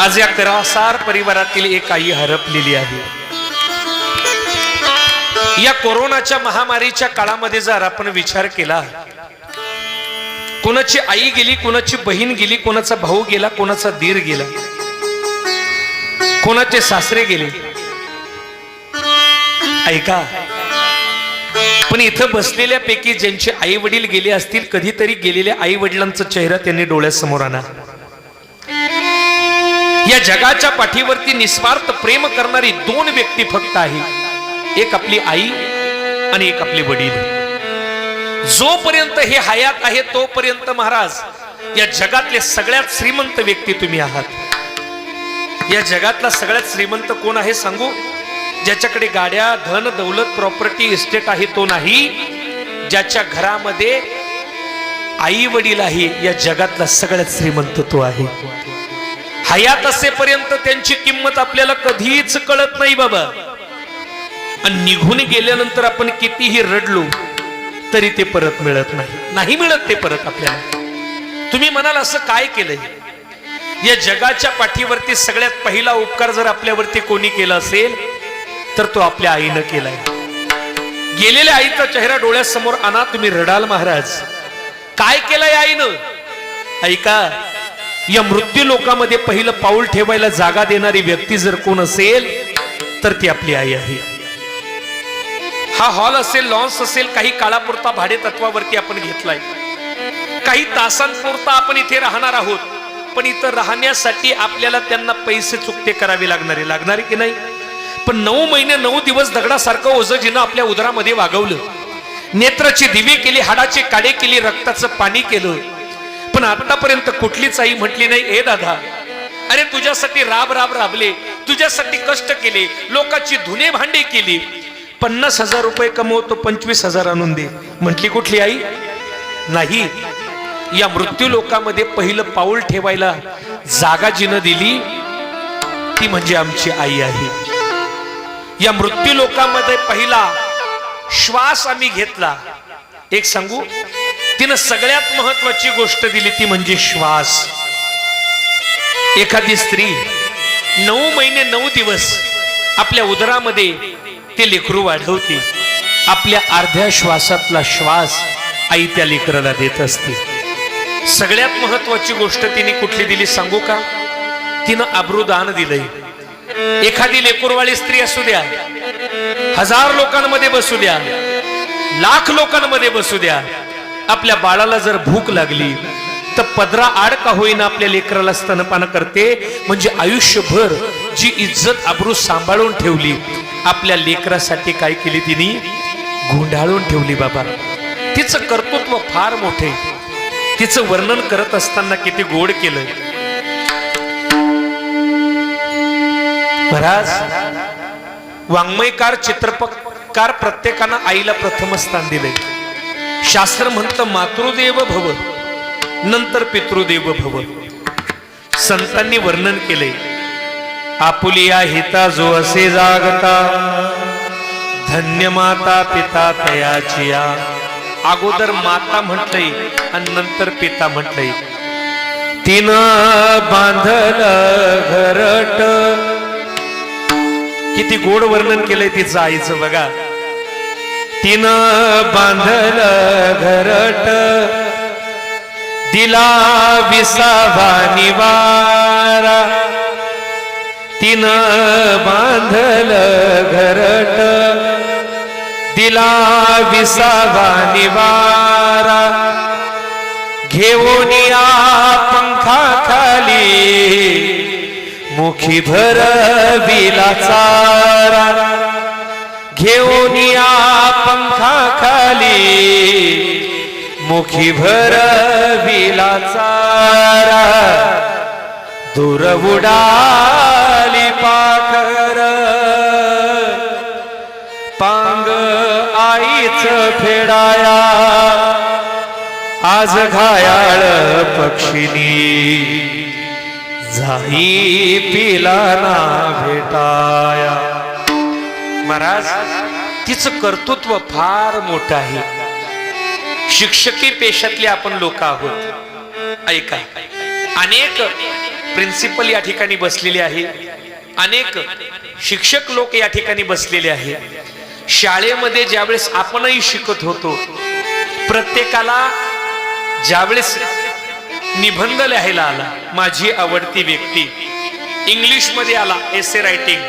आज या करासार परिवारातील एक आई हरपलेली आहे. या कोरोनाच्या महामारीच्या काळामध्ये जर आपण विचार केला कोणाची आई गेली कोणाची बहीण गेली कोणाचा भाऊ गेला कोणाचा दीर गेला कोणाचे सासरे गेले ऐका पण इथं बसलेल्या पैकी ज्यांचे आई वडील गेले असतील कधीतरी गेलेल्या आई वडिलांचा चेहरा त्यांनी डोळ्यासमोर आणा. या जगाच्या पाठीवरती निस्वार्थ प्रेम करणारी दोन व्यक्ती फक्त आहे. एक आपली आई आणि एक आपले वडील. जोपर्यंत हे हयात आहे तोपर्यंत महाराज या जगातले सगळ्यात श्रीमंत व्यक्ती तुम्ही आहात. या जगातला सगळ्यात श्रीमंत कोण आहे सांगू? ज्याच्याकडे गाड्या धन दौलत प्रॉपर्टी इस्टेट आहे तो नाही. ज्याच्या घरामध्ये आई वडील आहे या जगातला सगळ्यात श्रीमंत तो आहे. हयात असेपर्यंत त्यांची किंमत आपल्याला कधीच कळत नाही बाबा. आणि निघून गेल्यानंतर आपण कितीही रडलो तरी ते परत मिळत नाही. नाही मिळत ते परत आपल्याला. तुम्ही म्हणाल असं काय केलंय? या जगाच्या पाठीवरती सगळ्यात पहिला उपकार जर आपल्यावरती कोणी केला असेल तर तो आपल्या आईनं केलाय. गेलेल्या आईचा चेहरा डोळ्यासमोर आणा तुम्ही रडाल महाराज. काय केलंय आईनं? ऐका या मृत्यू लोकामध्ये पहिलं पाऊल ठेवायला जागा देणारी व्यक्ती जर कोण असेल तर ती आपली आई आहे. हा हॉल असेल लॉन्स असेल काही काळापुरता भाडे तत्वावरती आपण घेतलाय. काही तासांपुरता आपण इथे राहणार आहोत पण इथं राहण्यासाठी आपल्याला त्यांना पैसे चुकते करावे लागणारे. लागणारे की नाही? पण नऊ महिने नऊ दिवस दगडासारखं ओझजीनं आपल्या उदरामध्ये वागवलं. नेत्राचे दिवे केली हाडाचे काडे केले रक्ताचं पाणी केलं. पण आतापर्यंत कुठलीच आई म्हटली नाही ए दादा अरे तुझ्यासाठी राब राब राबले तुझ्यासाठी कष्ट केले लोकांची धुने भांडे केली. पन्नास हजार रुपये कमवतो पंचवीस हजार आणून दे. म्हटली कुठली आई? नाही. या मृत्यू लोकामध्ये पहिलं पाऊल ठेवायला जागा जिनं दिली ती म्हणजे आमची आई आहे. या मृत्यू लोकांमध्ये पहिला श्वास आम्ही घेतला. एक सांगू? तिनं सगळ्यात महत्वाची गोष्ट दिली ती म्हणजे श्वास. एखादी स्त्री नऊ महिने नऊ दिवस आपल्या उदरामध्ये ते लेकरू वाढवते. आपल्या अर्ध्या श्वासातला श्वास आई त्या लेकराला देत असते. सगळ्यात महत्वाची गोष्ट तिने कुठली दिली सांगू का? तिनं अब्रुदान दिलंय. एखादी लेकूरवाळी स्त्री असू द्या हजार लोकांमध्ये बसू द्या लाख लोकांमध्ये बसू द्या आपल्या बाळाला जर भूक लागली तर पदरा आड का होईना आपल्या लेकराला स्तनपान करते? म्हणजे आयुष्यभर जी इज्जत आबरू सांभाळून ठेवली आपल्या लेकरासाठी काय केली तिने? गुंडाळून ठेवली बाबा. तिचं कर्तृत्व फार मोठे. तिचं वर्णन करत असताना किती गोड केलं. महाराज वाङ्मयकार चित्रपटकार प्रत्येकानं आईला प्रथम स्थान दिले शास्त्र म्हणतं मातृदेव भव नंतर पितृदेव भव. संतांनी वर्णन केले आपुलिया हिता जो असे जागता धन्य माता पिता तयाचिया अगोदर माता म्हटलंय आणि नंतर पिता म्हटलंय. तिनं बांधल घरट. किती गोड वर्णन केलंय तिचं आईचं बघा. तिनं बांधल घरट दिला विसावा निवारा. तिनं बांधल घरट दिला विसावा निवारा. घेऊन या पंखा खाली मुखी भर विला चारा घेऊन या पंखा खाली मुखी भर विला चारा दूर उडाली पाखर. पांग आईच फेडाया. आज घायाळ पक्षिनी. जाई पिला ना भेटा. महाराज तिचं कर्तृत्व फार मोठं आहे. शिक्षकी पेशातले आपण लोक आहोत. ऐका अनेक प्रिन्सिपल या ठिकाणी बसलेले आहे. अनेक शिक्षक लोक या ठिकाणी बसलेले आहे. शाळेमध्ये ज्यावेळेस आपणही शिकत होतो प्रत्येकाला ज्यावेळेस निबंध लिहायला आला माझी आवडती व्यक्ती इंग्लिशमध्ये आला एस ए रायटिंग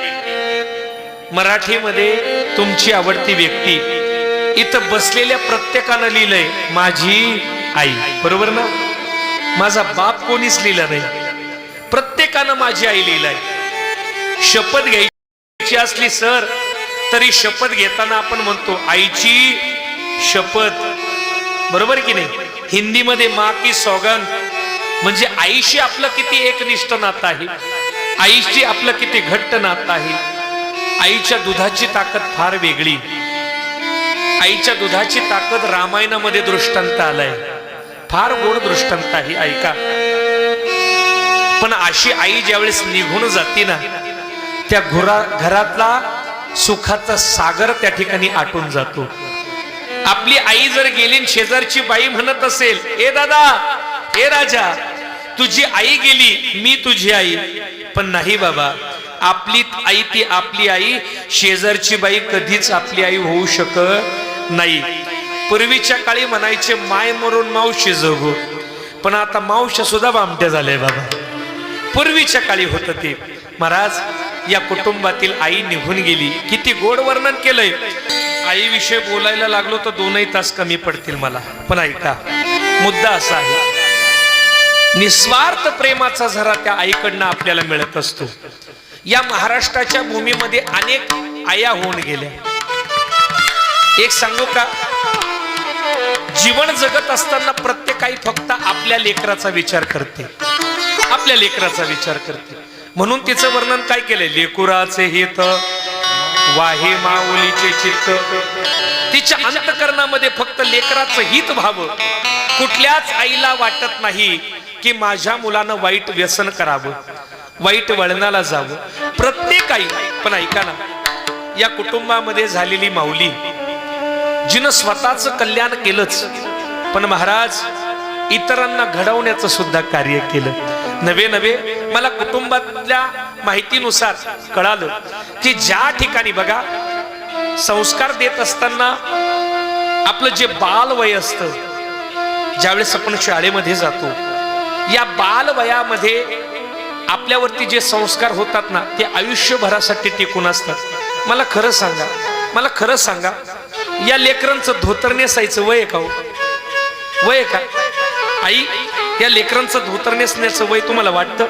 मराठीमध्ये तुमची आवडती व्यक्ती. इथं बसलेल्या प्रत्येकानं लिहिलंय माझी आई. बरोबर ना? माझा बाप कोणीच लिहिलं नाही. प्रत्येकानं माझी आई लिहिलंय. शपथ घ्यायची असली सर तरी शपथ घेताना आपण म्हणतो आईची शपथ. बरोबर की नाही? हिंदीमध्ये मा की सौगंध म्हणजे आईशी आपलं किती एकनिष्ठ नातं आहे? आईशी आपलं किती घट्ट नातं आहे? आईच्या दुधाची ताकद फार वेगळी. आईच्या दुधाची ताकद रामायणामध्ये दृष्टांत आलाय. फार गोड दृष्टांत आहे ऐका. पण अशी आई ज्यावेळेस निघून जाते ना त्या घुरा घरातला सुखाचा सागर त्या ठिकाणी आटून जातो. आपली आई जर गेली न शेजारची बाई म्हणत असेल ए दादा ए राजा तुझी आई गेली मी तुझी आई. पण नाही बाबा आपली आई ती आपली आई शेजारची बाई कधीच आपली आई होऊ शकत नाही. पूर्वीच्या काळी म्हणायचे माय मरून मावशी जगू. पण आता मावश्या सुद्धा बामट्या झाल्या बाबा. पूर्वीच्या काळी होत ते. महाराज या कुटुंबातील आई निघून गेली. किती गोड वर्णन केलंय. आईविषयी बोलायला लागलो तर दोनही तास कमी पडतील मला. पण ऐका मुद्दा असा आहे. निस्वार्थ प्रेमाचा झरा त्या आईकडनं आपल्याला मिळत असतो. या महाराष्ट्राच्या भूमीमध्ये अनेक आया होऊन गेल्या. एक सांगू का? जीवन जगत असताना प्रत्येक आई फक्त आपल्या लेकराचा विचार करते. आपल्या लेकराचा विचार करते. म्हणून तिचं वर्णन काय केलंय? लेकुराचे हित वाहे माऊलीचे चित्त. तिच्या अंतकरणामध्ये फक्त लेकराचं हित व्हावं. कुठल्याच आईला वाटत नाही की माझ्या मुलानं वाईट व्यसन करावं. वाईट वळणाला जावं. प्रत्येक आई पण ऐका ना या कुटुंबामध्ये झालेली माऊली जिनं स्वतःच कल्याण केलंच पण महाराज इतरांना घडवण्याचं सुद्धा कार्य केलं. नवे नवे मला कुटुंबातल्या माहितीनुसार कळालं की ज्या ठिकाणी बघा संस्कार देत असताना आपलं जे बाल वय असतं ज्यावेळेस आपण शाळेमध्ये जातो या बाल वयामध्ये आपल्यावरती जे संस्कार होतात ना ते आयुष्यभरासाठी टिकून असतात. मला खरं सांगा मला खरं सांगा या लेकरांचं धोतर नेसायचं वय का हो? वय का? आई या लेकरांचं धोतर नेसण्याचं वय तुम्हाला वाटतं?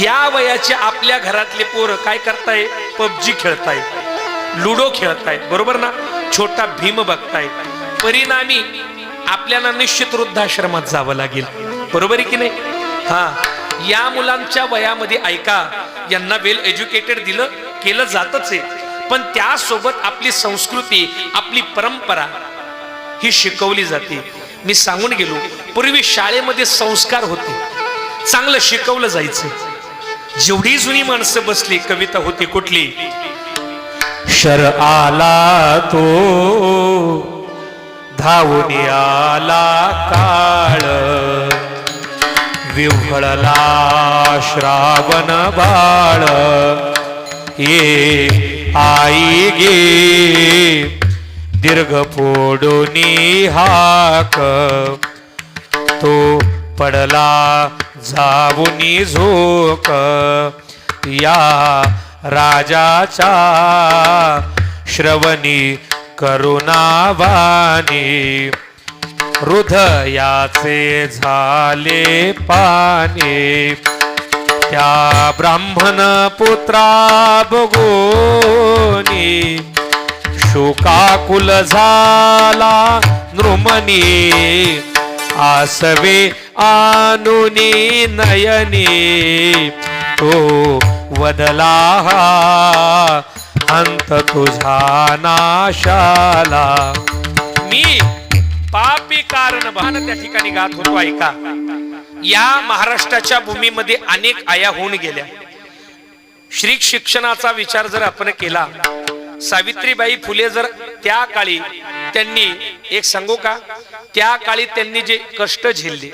या वयाचे आपल्या घरातले पोरं काय करताय? पबजी खेळताय. लुडो खेळताय. बरोबर ना? छोटा भीम बघताय. परिणामी आपल्याला निश्चित वृद्धाश्रमात जावं लागेल. बरोबर आहे की नाही? हा. या मुलांच्या वयामध्ये ऐका यांना वेल एज्युकेटेड दिलं केलं जातच आहे. पण त्यासोबत आपली संस्कृती आपली परंपरा ही शिकवली जाते. मी सांगून गेलो पूर्वी शाळेमध्ये संस्कार होते. चांगलं शिकवलं जायचं. जेवढी जुनी माणसं बसली कविता होती कुठली? शर आला तो धावून आला काळ. विव्हळला श्रावण बाळ. ये आई गे दीर्घ फोडूनी हाक. तो पडला जाऊनी झोक. या राजाचा श्रवणी करुणावानी हृदयाचे झाले पाणी. त्या ब्राह्मण पुत्रा बघोनी शोकाकुल झाला नृमणी आसवे आनुनी नयनी. तो वदला अंत तुझा नाशाला कारण भान त्या ठिकाणी गात होतो ऐका. या महाराष्ट्राच्या भूमीमध्ये अनेक आया होऊन गेल्या. श्री शिक्षणाचा विचार जर आपण केला सावित्रीबाई फुले जर त्या काळी त्यांनी एक सांगू का? त्या काळी त्यांनी जे कष्ट झेलले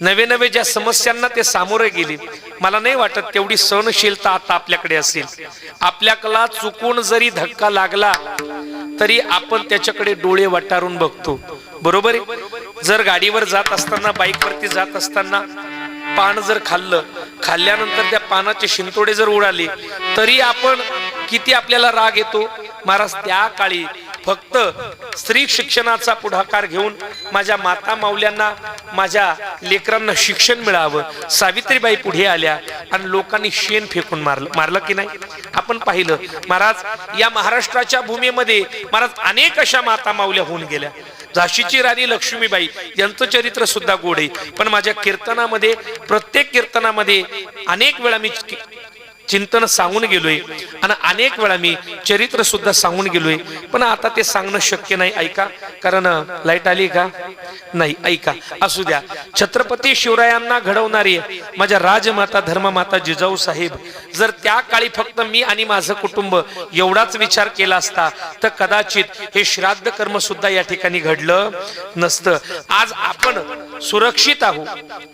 नवे नवे ज्या समस्यांना ते सामोरे गेले मला नाही वाटत तेवढी सहनशीलता आता आपल्याकडे असेल. आपल्याला चुकून जरी धक्का लागला तरी आपण त्याच्याकडे डोळे वटारून बघतो. बरोबर आहे? जर गाडीवर जात असताना बाईकवरती जात असताना पान जर खाल्लं खाल्ल्यानंतर त्या पानाचे शिंतोडे जर उडाले तरी आपण किती आपल्याला राग येतो? महाराज त्या काळी फक्त स्त्री शिक्षणाचा पुढाकार घेऊन माझ्या माता माऊल्यांना माझ्या लेकरांना शिक्षण मिळावं. सावित्रीबाई पुढे आल्या आणि लोकांनी शेण फेकून मारलं. मारलं की नाही? आपण पाहिलं. महाराज या महाराष्ट्राच्या भूमीमध्ये महाराज अनेक अशा माता माऊल्या होऊन गेल्या. झाशीची राणी लक्ष्मीबाई यांचं चरित्र सुद्धा गोड आहे. पण माझ्या कीर्तनामध्ये प्रत्येक कीर्तनामध्ये अनेक वेळा मी चिंतन सांगून गेलोय. आणि अनेक वेळा मी चरित्र सुद्धा सांगून गेलोय. पण आता ते सांगणं शक्य नाही ऐका. कारण लाइट आली का? नाही ऐका. असू द्या. छत्रपती शिवरायांना घडवणारी माझ्या राजमाता धर्ममाता जिजाऊ साहेब जर त्या काळी फक्त मी आणि माझं कुटुंब एवढाच विचार केला असता तर कदाचित हे श्राद्ध कर्म सुद्धा या ठिकाणी घडलं नसतं. आज आपण सुरक्षित आहोत.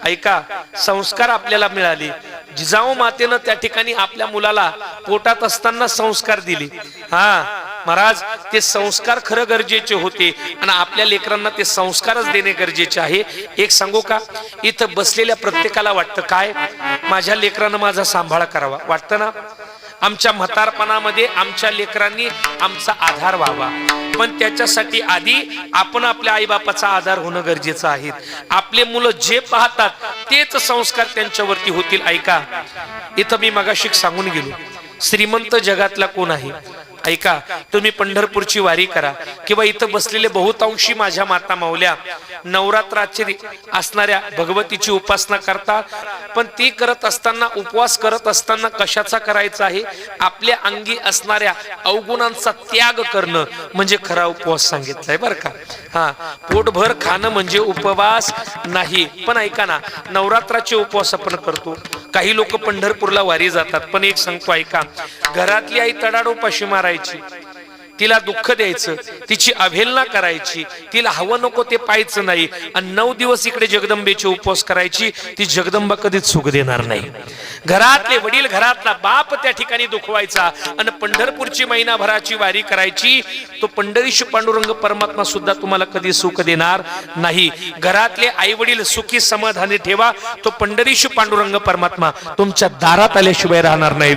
ऐका संस्कार आपल्याला मिळाले. जिजाऊ मातेनं त्या ठिकाणी आपल्या मुलाला पोटात असताना संस्कार दिले. हा महाराज ते संस्कार खरं गरजेचे होते आणि आपल्या लेकरांना ते संस्कारच देणे गरजेचे आहे. एक सांगू का? इथं बसलेल्या प्रत्येकाला वाटतं काय? माझ्या लेकरानं माझा सांभाळ करावा. वाटतं ना? आमच्या म्हातारपणामध्ये आमच्या लेकरांनी आमचा आधार व्हावा. पण त्याच्यासाठी आधी आपण आपल्या आईबापाचा आधार होणं गरजेचं आहे. आपले मुलं जे पाहतात तेच संस्कार त्यांच्यावरती होतील ऐका. इथं मी मगाशीक सांगून गेलो. श्रीमंत जगातला कोण आहे? ऐका तुम्ही पंढरपूरची वारी करा किंवा इथं बसलेले बहुतांशी माझ्या माता माऊल्या नवरात्राचे असणाऱ्या भगवतीची उपासना करतात पण ती करत असताना उपवास करत असताना कशाचा करायचा आहे? आपल्या अंगी असणाऱ्या अवगुणांचा त्याग करणं म्हणजे खरा उपवास सांगितलाय बरं का. हा पोटभर खाणं म्हणजे उपवास नाही. पण ऐका ना नवरात्राचे उपवास आपण करतो. काही लोक पंढरपूरला वारी जातात. पण एक सांगतो ऐका. घरातली आई तडाडोपाशी मारायची. तिला दुःख द्यायचं तिची अवहेलना करायची तिला हवं नको ते पाहायचं नाही. आणि नऊ दिवस इकडे जगदंबेचे उपवास करायची ती जगदंबा कधीच सुख देणार नाही. घरातले वडील घरातला बाप त्या ठिकाणी दुखवायचा आणि पंढरपूरची महिनाभराची वारी करायची तो पंढरीशी पांडुरंग परमात्मा सुद्धा तुम्हाला कधी सुख देणार नाही. घरातले आई वडील सुखी समाधानी ठेवा तो पंढरीशी पांडुरंग परमात्मा तुमच्या दारात आल्याशिवाय राहणार नाही.